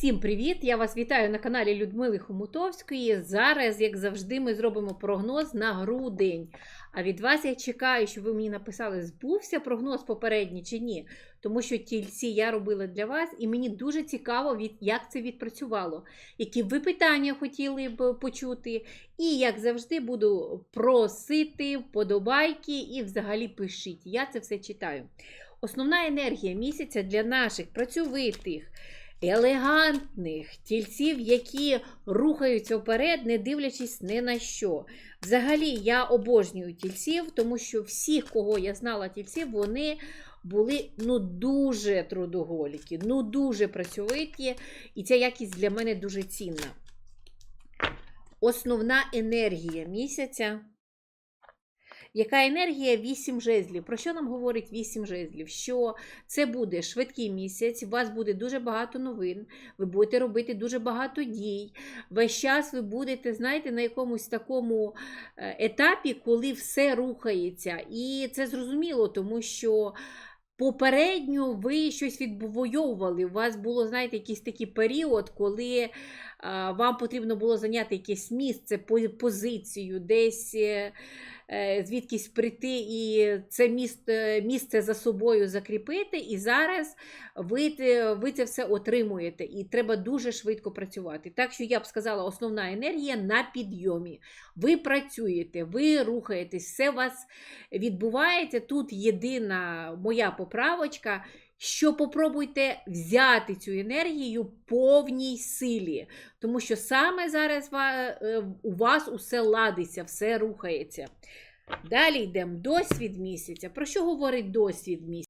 Всім привіт! Я вас вітаю на каналі Людмили Хомутовської. Зараз, як завжди, ми зробимо прогноз на грудень. А від вас я чекаю, щоб ви мені написали, збувся прогноз попередній чи ні. Тому що тільці я робила для вас, і мені дуже цікаво, як це відпрацювало, які ви питання хотіли б почути. І, як завжди, буду просити вподобайки і взагалі пишіть. Я це все читаю. Основна енергія місяця для наших працьовитих елегантних тільців, які рухаються вперед, не дивлячись ні на що. Взагалі, я обожнюю тільців, тому що всіх, кого я знала тільців, вони були ну дуже трудоголіки, ну дуже працьовиті, і ця якість для мене дуже цінна. Основна енергія місяця. Яка енергія 8 жезлів? Про що нам говорить 8 жезлів? Що це буде швидкий місяць, у вас буде дуже багато новин, ви будете робити дуже багато дій. Весь час ви будете, знаєте, на якомусь такому е, етапі, коли все рухається. І це зрозуміло, тому що. Попередньо ви щось відвоювали. У вас було, знаєте, якийсь такий період, коли а, вам потрібно було зайняти якесь місце, по- позицію, десь е, е, звідкись прийти і це місце, місце за собою закріпити. І зараз ви, ви це все отримуєте, і треба дуже швидко працювати. Так що я б сказала, основна енергія на підйомі. Ви працюєте, ви рухаєтесь, все у вас відбувається. Тут єдина моя поправочка. Що попробуйте взяти цю енергію повній силі, тому що саме зараз е, у вас усе ладиться, все рухається. Далі йдемо досвід місяця. Про що говорить досвід місяця?